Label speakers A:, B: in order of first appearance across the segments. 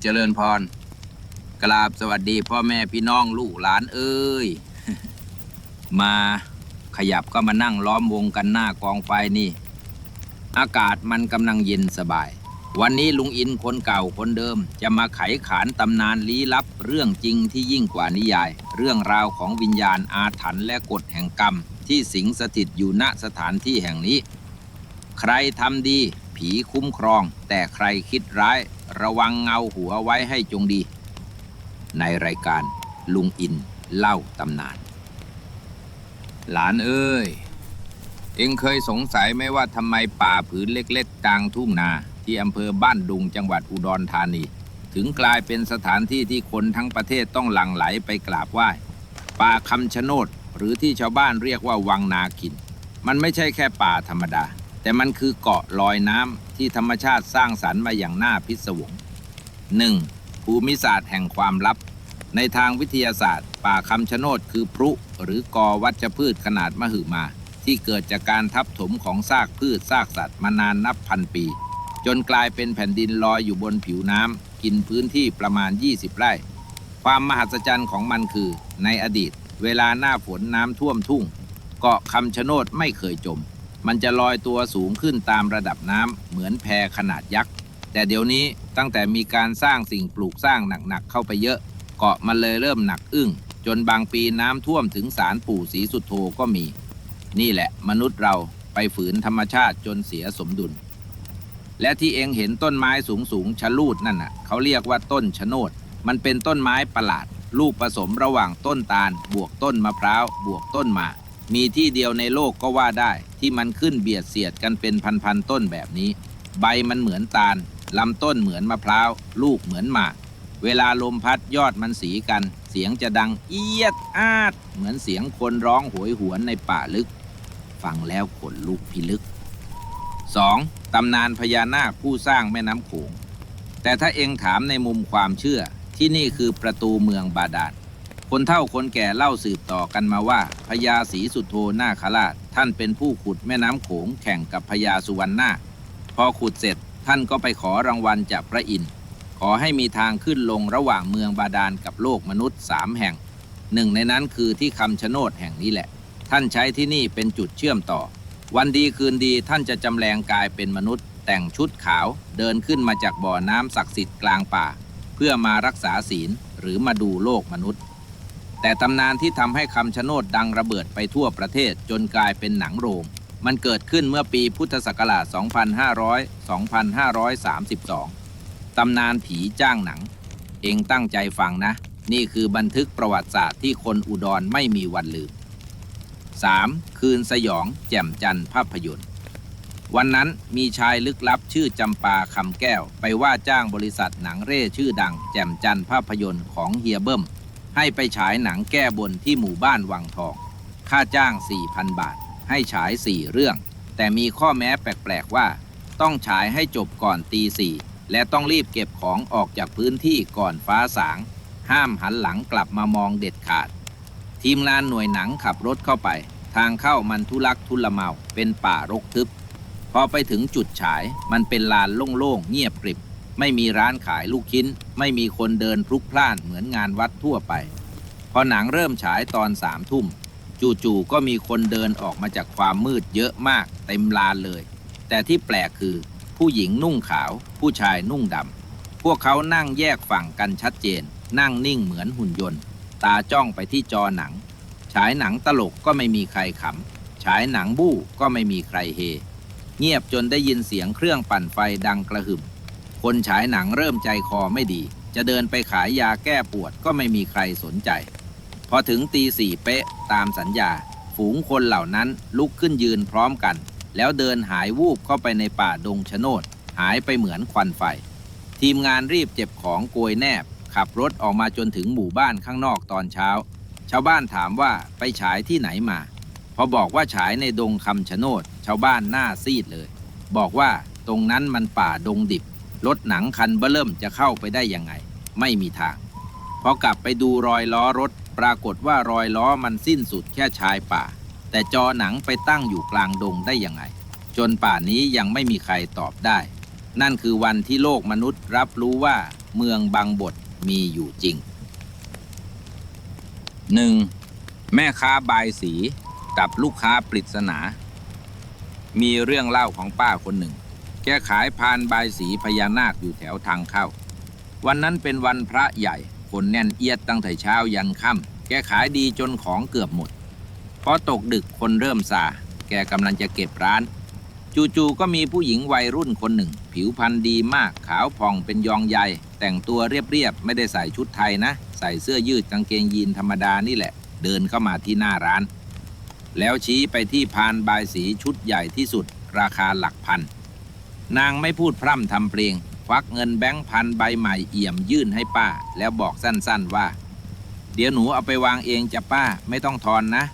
A: เจริญพร กราบสวัสดีพ่อแม่พี่น้องลูกหลานเอ้ย มาขยับก็มานั่งล้อมวงกันหน้ากองไฟนี่ อากาศมันกำลังเย็นสบาย วันนี้ลุงอินคนเก่าคนเดิม จะมาไขขานตำนานลี้ลับเรื่องจริงที่ยิ่งกว่านิยาย เรื่องราวของวิญญาณอาถรรพ์และกฎแห่งกรรม ที่สิงสถิตอยู่ณสถานที่แห่งนี้ ใครทำดี ผีคุ้มครอง แต่ใครคิดร้าย ระวังเงาหัวไว้ให้จงดี ในรายการลุงอินเล่าตำนาน หลานเอ้ย เอ็งเคยสงสัยไหมว่าทำไมป่าผืนเล็กๆกลางทุ่งนาที่อำเภอบ้านดุงจังหวัดอุดรธานี ถึงกลายเป็นสถานที่ที่คนทั้งประเทศต้องหลั่งไหลไปกราบไหว้ป่าคำชะโนดหรือที่ชาวบ้านเรียกว่าวังนาคิน มันไม่ใช่แค่ป่าธรรมดา แต่มันคือเกาะลอยน้ำที่ธรรมชาติสร้างสรรค์มาอย่างน่าพิศวง 1. ภูมิศาสตร์แห่งความลับ ในทางวิทยาศาสตร์ ป่าคำชะโนดคือพรุหรือกอวัชพืชขนาดมหึมา ที่เกิดจากการทับถมของซากพืชซากสัตว์มานานนับพันปี จนกลายเป็นแผ่นดินลอยอยู่บนผิวน้ำกินพื้นที่ประมาณ 20 ไร่ ความมหัศจรรย์ของมันคือ ในอดีต เวลาหน้าฝนน้ำท่วมทุ่ง เกาะคำชะโนดไม่เคยจม มันจะลอยตัวสูงขึ้นตามระดับน้ำเหมือนแพขนาดยักษ์ แต่เดี๋ยวนี้ตั้งแต่มีการสร้างสิ่งปลูกสร้างหนักๆเข้าไปเยอะ เกาะมันเลยเริ่มหนักอึ้ง จนบางปีน้ำท่วมถึงศาลปู่ศรีสุดโธก็มี นี่แหละมนุษย์เราไปฝืนธรรมชาติจนเสียสมดุล และที่เองเห็นต้นไม้สูงสูงๆชะลูดนั่นน่ะเขาเรียกว่าต้นชะโนด มันเป็นต้นไม้ประหลาด ลูกผสมระหว่างต้นตาล บวกต้นมะพร้าว บวกต้นหมาก มีที่เดียวในโลกก็ว่าได้ที่มันขึ้นเบียดเสียดกันเป็นพันๆต้นแบบนี้ ใบมันเหมือนตาลลำต้นเหมือนมะพร้าว ลูกเหมือนหมาก เวลาลมพัดยอดมันสีกัน เสียงจะดังเอียดอาด เหมือนเสียงคนร้องโหยหวนในป่าลึก ฟังแล้วขนลุกพิลึก 2. ตำนานพญานาคผู้สร้างแม่น้ำโขงแต่ถ้าเองถามในมุมความเชื่อที่นี่คือประตูเมืองบาดาล คนเฒ่าคนแก่เล่าสืบต่อกันมาว่าพญาศรีสุโธนาคราช ท่านเป็นผู้ขุดแม่น้ำโขงแข่งกับพญาสุวรรณนาคพอขุดเสร็จท่านก็ไปขอรางวัลจากพระอินทร์ขอให้มีทางขึ้นลงระหว่างเมืองบาดาลกับโลกมนุษย์สามแห่ง หนึ่งในนั้นคือที่คำชะโนดแห่งนี้แหละ ท่านใช้ที่นี่เป็นจุดเชื่อมต่อ วันดีคืนดีท่านจะจำแรงกายเป็นมนุษย์ แต่งชุดขาวเดินขึ้นมาจากบ่อน้ำศักดิ์สิทธิ์กลางป่า เพื่อมารักษาศีลหรือมาดูโลกมนุษย์ แต่ตำนานที่ทำให้คำชะโนดดังระเบิดไปทั่วประเทศจนกลายเป็นหนังโรง มันเกิดขึ้นเมื่อปีพุทธศักราช 2500 2532 ตำนานผีจ้างหนัง เองตั้งใจฟังนะ นี่คือบันทึกประวัติศาสตร์ที่คนอุดรไม่มีวันลืม 3. คืนสยอง แจ่มจันทร์ภาพยนตร์ วันนั้นมีชายลึกลับชื่อจำปาคำแก้ว ไปว่าจ้างบริษัทหนังเร่ชื่อดัง แจ่มจันทร์ภาพยนตร์ของเฮียเบิ้ม ให้ไปฉายหนังแก้บนที่หมู่บ้านวังทอง ค่าจ้าง 4,000 บาท ให้ฉาย 4 เรื่อง แต่มีข้อแม้แปลก ๆ ว่า ต้องฉายให้จบก่อนตีสี่และต้องรีบเก็บของออกจากพื้นที่ก่อนฟ้าสาง ห้ามหันหลังกลับมามองเด็ดขาด ทีมงานหน่วยหนังขับรถเข้าไป ทางเข้ามันทุลักทุลเมาเป็นป่ารกทึบ พอไปถึงจุดฉายมันเป็นลานโล่งๆเงียบกริบ ไม่มีร้านขายลูกชิ้น ไม่มีคนเดินพลุกพล่านเหมือนงานวัดทั่วไป พอหนังเริ่มฉายตอนสามทุ่ม จู่ๆก็มีคนเดินออกมาจากความมืดเยอะมาก เต็มลานเลย แต่ที่แปลกคือ ผู้หญิงนุ่งขาว ผู้ชายนุ่งดำพวกเขานั่งแยกฝั่งกันชัดเจน นั่งนิ่งเหมือนหุ่นยนต์ ตาจ้องไปที่จอหนัง ฉายหนังตลกก็ไม่มีใครขำฉายหนังบู้ก็ไม่มีใครเฮเงียบจนได้ยินเสียงเครื่องปั่นไฟดังกระหึ่ม คนฉายหนังเริ่มใจคอไม่ดี จะเดินไปขายยาแก้ปวดก็ไม่มีใครสนใจ พอถึงตีสี่เป๊ะตามสัญญา ฝูงคนเหล่านั้นลุกขึ้นยืนพร้อมกัน แล้วเดินหายวูบเข้าไปในป่าดงชะโนดหายไปเหมือนควันไฟ ทีมงานรีบเจ็บของโกยแนบ ขับรถออกมาจนถึงหมู่บ้านข้างนอกตอนเช้า ชาวบ้านถามว่าไปฉายที่ไหนมา พอบอกว่าฉายในดงคำชะโนดชาวบ้านหน้าซีดเลย บอกว่าตรงนั้นมันป่าดงดิบ รถหนังคันเบอเริ่มจะเข้าไปได้ยังไง ไม่มีทาง พอกลับไปดูรอยล้อรถ ปรากฏว่ารอยล้อมันสิ้นสุดแค่ชายป่า แต่จอหนังไปตั้งอยู่กลางดงได้ยังไง จนป่านี้ยังไม่มีใครตอบได้ นั่นคือวันที่โลกมนุษย์รับรู้ว่าเมืองบางบทมีอยู่จริงหนึ่งแม่ค้าบายสีกับลูกค้าปริศนา มีเรื่องเล่าของป้าคนหนึ่ง แกขายพานบายสีพญานาคอยู่แถวทางเข้า วันนั้นเป็นวันพระใหญ่ คนแน่นเอียดตั้งแต่เช้ายันค่ำแกขายดีจนของเกือบหมด พอตกดึกคนเริ่มซาแกกำลังจะเก็บร้าน จู่ๆก็มีผู้หญิงวัยรุ่นคนหนึ่ง ผิวพรรณดีมากขาวผ่องเป็นยองใย แต่งตัวเรียบๆไม่ได้ใส่ชุดไทยนะ ใส่เสื้อยืดกางเกงยีนธรรมดานี่แหละ เดินเข้ามาที่หน้าร้าน แล้วชี้ไปที่พานบายสีชุดใหญ่ที่สุด ราคาหลักพัน นางไม่พูดพร่ำทำเพลง ควักเงินแบงค์พันใบใหม่เอี่ยมยื่นให้ป้า แล้วบอกสั้นๆว่า เดี๋ยวหนูเอาไปวางเองจะป้าไม่ต้องทอนนะ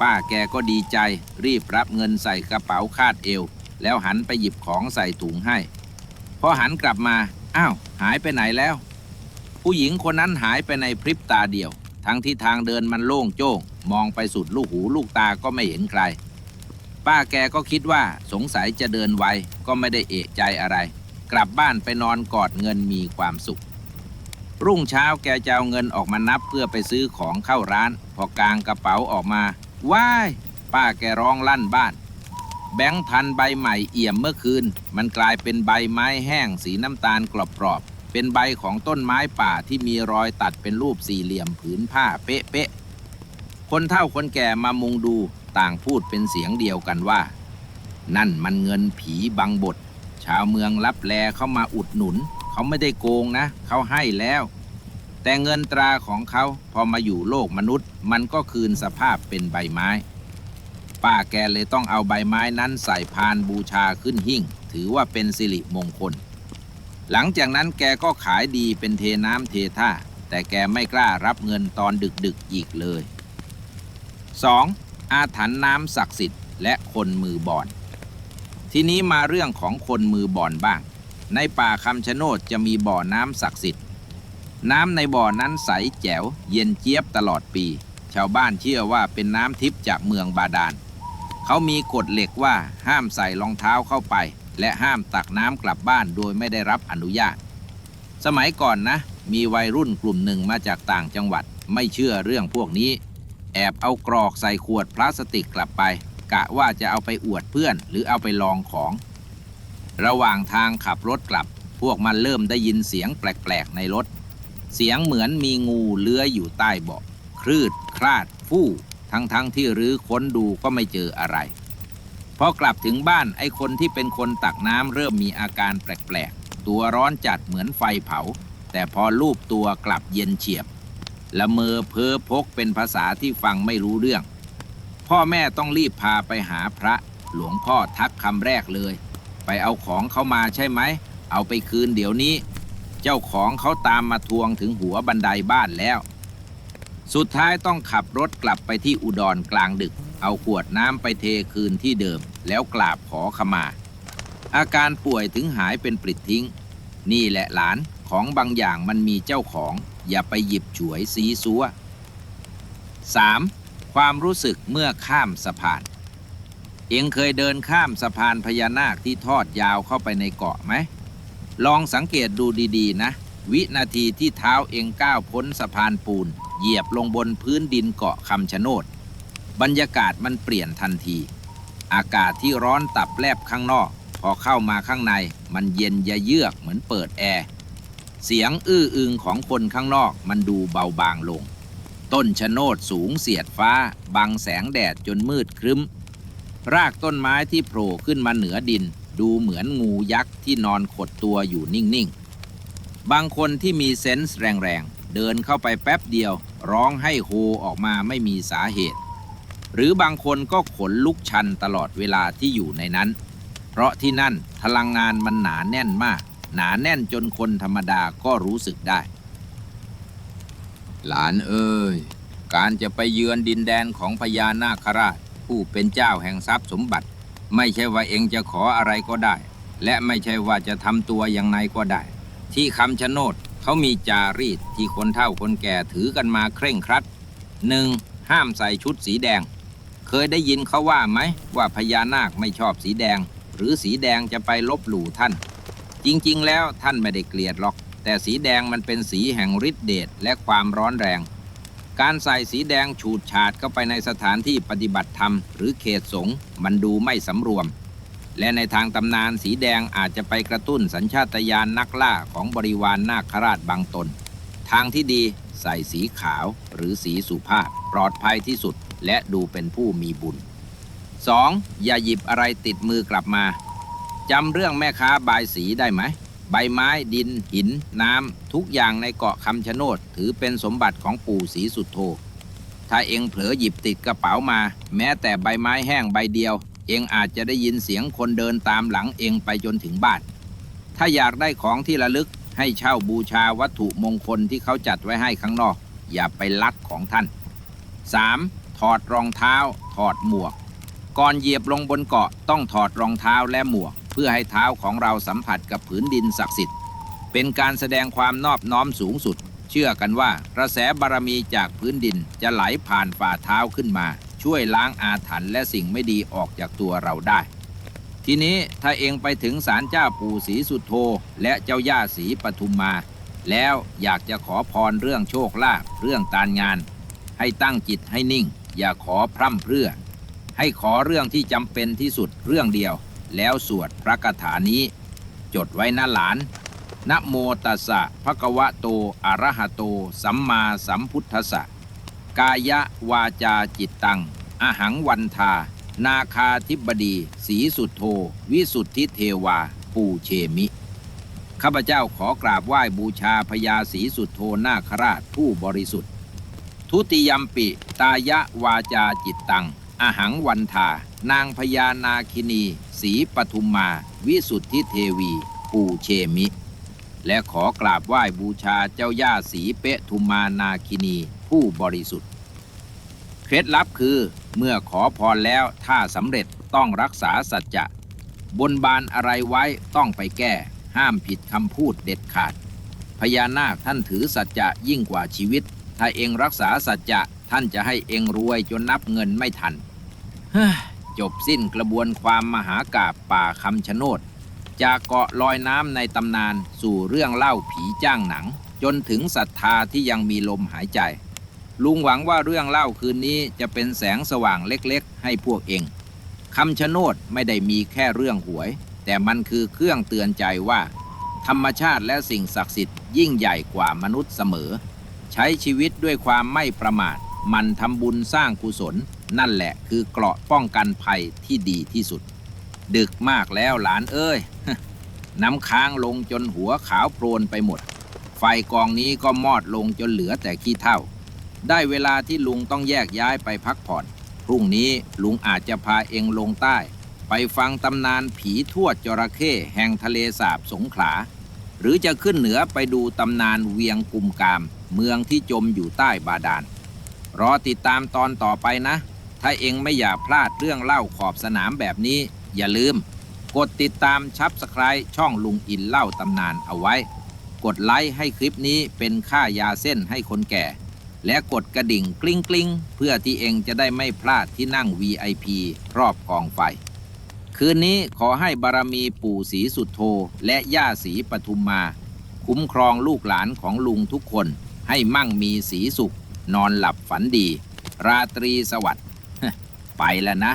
A: ป้าแกก็ดีใจ รีบรับเงินใส่กระเป๋าคาดเอว แล้วหันไปหยิบของใส่ถุงให้ พอหันกลับมา อ้าว หายไปไหนแล้ว ผู้หญิงคนนั้นหายไปในพริบตาเดียว ทั้งที่ทางเดินมันโล่งโจ้งมองไปสุดลูกหูลูกตาก็ไม่เห็นใคร ป้าแกก็คิดว่าสงสัยจะเดินไวก็ไม่ได้เอะใจอะไร กลับบ้านไปนอนกอดเงินมีความสุข รุ่งเช้าแกจะเอาเงินออกมานับเพื่อไปซื้อของเข้าร้าน พอกางกระเป๋าออกมาว้ายป้าแกร้องลั่นบ้าน แบงค์พันใบใหม่เอี่ยมเมื่อคืน มันกลายเป็นใบไม้แห้งสีน้ำตาลกรอบๆเป็นใบของต้นไม้ป่าที่มีรอยตัดเป็นรูปสี่เหลี่ยมผืนผ้าเป๊ะๆคนเฒ่าคนแก่มามุงดู ต่างพูดเป็นเสียงเดียวกันว่า นั่นมันเงินผีบังบท ชาวเมืองรับแลเข้ามาอุดหนุน เขาไม่ได้โกงนะ เขาให้แล้ว แต่เงินตราของเขาพอมาอยู่โลกมนุษย์ มันก็คืนสภาพเป็นใบไม้ ป้าแกเลยต้องเอาใบไม้นั้นใส่พานบูชาขึ้นหิ้งถือว่าเป็นสิริมงคล หลังจากนั้นแกก็ขายดีเป็นเทน้ำเทท่าแต่แกไม่กล้ารับเงินตอนดึกๆอีกเลย 2. อาถรรพ์น้ำศักดิ์สิทธิ์และคนมือบอน ทีนี้มาเรื่องของคนมือบอนบ้าง ในป่าคำชะโนดจะมีบ่อน้ำศักดิ์สิทธิ์ น้ำในบ่อนั้นใสแจ๋ว เย็นเจี๊ยบตลอดปี ชาวบ้านเชื่อว่าเป็นน้ำทิพย์จากเมืองบาดาลเขามีกฎเหล็กว่าห้ามใส่รองเท้าเข้าไป และห้ามตักน้ำกลับบ้านโดยไม่ได้รับอนุญาต สมัยก่อนนะ มีวัยรุ่นกลุ่มหนึ่งมาจากต่างจังหวัด ไม่เชื่อเรื่องพวกนี้ แอบเอากรอกใส่ขวดพลาสติกกลับไป กะว่าจะเอาไปอวดเพื่อน หรือเอาไปลองของ ระหว่างทางขับรถกลับ พวกมันเริ่มได้ยินเสียงแปลกๆในรถ เสียงเหมือนมีงูเลื้อยอยู่ใต้เบาะคลืดคลาดฟู่ทั้งๆทที่รื้อค้นดูก็ไม่เจออะไรพอกลับถึงบ้านไอ้คนที่เป็นคนตักน้ำเริ่มมีอาการแปลกๆ ตัวร้อนจัดเหมือนไฟเผา แต่พอลูบตัวกลับเย็นเฉียบ ละเมอเพ้อพกเป็นภาษาที่ฟังไม่รู้เรื่อง พ่อแม่ต้องรีบพาไปหาพระ หลวงพ่อทักคำแรกเลย ไปเอาของเขามาใช่ไหม เอาไปคืนเดี๋ยวนี้ เจ้าของเขาตามมาทวงถึงหัวบันไดบ้านแล้ว สุดท้ายต้องขับรถกลับไปที่อุดรกลางดึก เอาขวดน้ำไปเทคืนที่เดิม แล้วกราบขอขมา อาการป่วยถึงหายเป็นปลิดทิ้ง นี่แหละหลานของบางอย่างมันมีเจ้าของ อย่าไปหยิบฉวยซีซัว 3. ความรู้สึกเมื่อข้ามสะพาน เองเคยเดินข้ามสะพานพญานาคที่ทอดยาวเข้าไปในเกาะไหม ลองสังเกตดูดีๆนะ วินาทีที่เท้าเองก้าวพ้นสะพานปูน เหยียบลงบนพื้นดินเกาะคำชะโนด บรรยากาศมันเปลี่ยนทันที อากาศที่ร้อนตับแลบข้างนอก พอเข้ามาข้างในมันเย็นยะเยือกเหมือนเปิดแอร์ เสียงอื้ออึงของคนข้างนอกมันดูเบาบางลง ต้นชะโนดสูงเสียดฟ้า บังแสงแดดจนมืดครึ้ม รากต้นไม้ที่โผล่ขึ้นมาเหนือดิน ดูเหมือนงูยักษ์ที่นอนขดตัวอยู่นิ่งๆ บางคนที่มีเซนส์แรงๆ เดินเข้าไปแป๊บเดียว ร้องให้โฮออกมาไม่มีสาเหตุ หรือบางคนก็ขนลุกชันตลอดเวลาที่อยู่ในนั้น เพราะที่นั่นพลังงานมันหนาแน่นมาก หนาแน่นจนคนธรรมดาก็รู้สึกได้ หลานเอ้ย การจะไปเยือนดินแดนของพญานาคราช ผู้เป็นเจ้าแห่งทรัพย์สมบัติ ไม่ใช่ว่าเองจะขออะไรก็ได้ และไม่ใช่ว่าจะทำตัวอย่างไรก็ได้ ที่คำชะโนดเขามีจารีตที่คนเฒ่าคนแก่ถือกันมาเคร่งครัดหนึ่งห้ามใส่ชุดสีแดง เคยได้ยินเขาว่าไหมว่าพญานาคไม่ชอบสีแดง หรือสีแดงจะไปลบหลู่ท่าน จริงๆ แล้วท่านไม่ได้เกลียดหรอก แต่สีแดงมันเป็นสีแห่งฤทธิเดชและความร้อนแรง การใส่สีแดงฉูดฉาดเข้าไปในสถานที่ปฏิบัติธรรม หรือเขตสงฆ์มันดูไม่สำรวม และในทางตำนานสีแดงอาจจะไปกระตุ้นสัญชาตญาณนักล่าของบริวารนาคราชบางตน ทางที่ดีใส่สีขาวหรือสีสุภาพปลอดภัยที่สุดและดูเป็นผู้มีบุญ 2. อย่าหยิบอะไรติดมือกลับมา จำเรื่องแม่ค้าบายสีได้ไหม ใบไม้ดิน หิน น้ำ ทุกอย่างในเกาะคำชะโนดถือเป็นสมบัติของปู่ศรีสุดโท ถ้าเองเผลอหยิบติดกระเป๋ามา แม้แต่ใบไม้แห้งใบเดียว เองอาจจะได้ยินเสียงคนเดินตามหลังเองไปจนถึงบ้าน ถ้าอยากได้ของที่ระลึกให้เช่าบูชาวัตถุมงคลที่เขาจัดไว้ให้ข้างนอก อย่าไปลักของท่าน 3. ถอดรองเท้า ถอดหมวก ก่อนเหยียบลงบนเกาะต้องถอดรองเท้าและหมวก เพื่อให้เท้าของเราสัมผัสกับผืนดินศักดิ์สิทธิ์ เป็นการแสดงความนอบน้อมสูงสุด เชื่อกันว่ากระแสบารมีจากพื้นดินจะไหลผ่านฝ่าเท้าขึ้นมา ช่วยล้างอาถรรพ์และสิ่งไม่ดีออกจากตัวเราได้ ทีนี้ถ้าเองไปถึงศาลเจ้าปู่ศรีสุโธและเจ้าย่าศรีปทุมมา แล้วอยากจะขอพรเรื่องโชคลาภเรื่องการงาน ให้ตั้งจิตให้นิ่ง อย่าขอพร่ำเพรื่อ ให้ขอเรื่องที่จำเป็นที่สุดเรื่องเดียว แล้วสวดพระคาถานี้ จดไว้นะหลาน นะโมตัสสะภะคะวะโต อะระหะโต สัมมาสัมพุทธัสสะ กายะวาจาจิตตัง อหังวันทา นาคาธิบดี สีสุทโธวิสุทธิเทวา ปูเชมิ ข้าพเจ้าขอกราบไหว้บูชาพญาสีสุทโธนาคราชผู้บริสุทธิ์ ทุติยมปิตายะวาจาจิตตัง อหังวันทานางพญานาคินีสีปทุมมา วิสุทธิเทวี ปูเชมิ และขอกราบไหว้บูชาเจ้าย่าสีเปะทุมมานาคินีผู้บริสุทธิ์ เคล็ดลับคือเมื่อขอพรแล้วถ้าสำเร็จต้องรักษาสัจจะ บนบานอะไรไว้ต้องไปแก้ ห้ามผิดคำพูดเด็ดขาด พญานาคท่านถือสัจจะยิ่งกว่าชีวิต ถ้าเองรักษาสัจจะท่านจะให้เองรวยจนนับเงินไม่ทัน จบสิ้นกระบวนความมหากาบป่าคำชะโนด จากเกาะลอยน้ำในตำนานสู่เรื่องเล่าผีจ้างหนัง จนถึงศรัทธาที่ยังมีลมหายใจ ลุงหวังว่าเรื่องเล่าคืนนี้จะเป็นแสงสว่างเล็กๆ ให้พวกเองคำชะโนดไม่ได้มีแค่เรื่องหวย แต่มันคือเครื่องเตือนใจว่า ธรรมชาติและสิ่งศักดิ์สิทธิ์ยิ่งใหญ่กว่ามนุษย์เสมอ ใช้ชีวิตด้วยความไม่ประมาทมันทำบุญสร้างกุศล นั่นแหละคือเกราะป้องกันภัยที่ดีที่สุด ดึกมากแล้วหลานเอ้ย น้ำค้างลงจนหัวขาวโพลนไปหมด ไฟกองนี้ก็มอดลงจนเหลือแต่ขี้เถ้าได้เวลาที่ลุงต้องแยกย้ายไปพักผ่อน พรุ่งนี้ลุงอาจจะพาเองลงใต้ ไปฟังตำนานผีทวดจระเข้แห่งทะเลสาบสงขลา หรือจะขึ้นเหนือไปดูตำนานเวียงกุมกาม เมืองที่จมอยู่ใต้บาดาลรอติดตามตอนต่อไปนะ ถ้าเองไม่อยากพลาดเรื่องเล่าขอบสนามแบบนี้ อย่าลืม กดติดตามชับสไครช่องลุงอินเล่าตำนานเอาไว้ กดไลค์ให้คลิปนี้เป็นค่ายาเส้นให้คนแก่ และกดกระดิ่งกลิ้งกลิ้งเพื่อที่เองจะได้ไม่พลาดที่นั่ง VIP รอบกองไฟ คืนนี้ขอให้บารมีปู่ศรีสุดโทและย่าศรีปทุมมา คุ้มครองลูกหลานของลุงทุกคนให้มั่งมีสีสุข นอนหลับฝันดี ราตรีสวัสดิ์ ไปแล้วนะ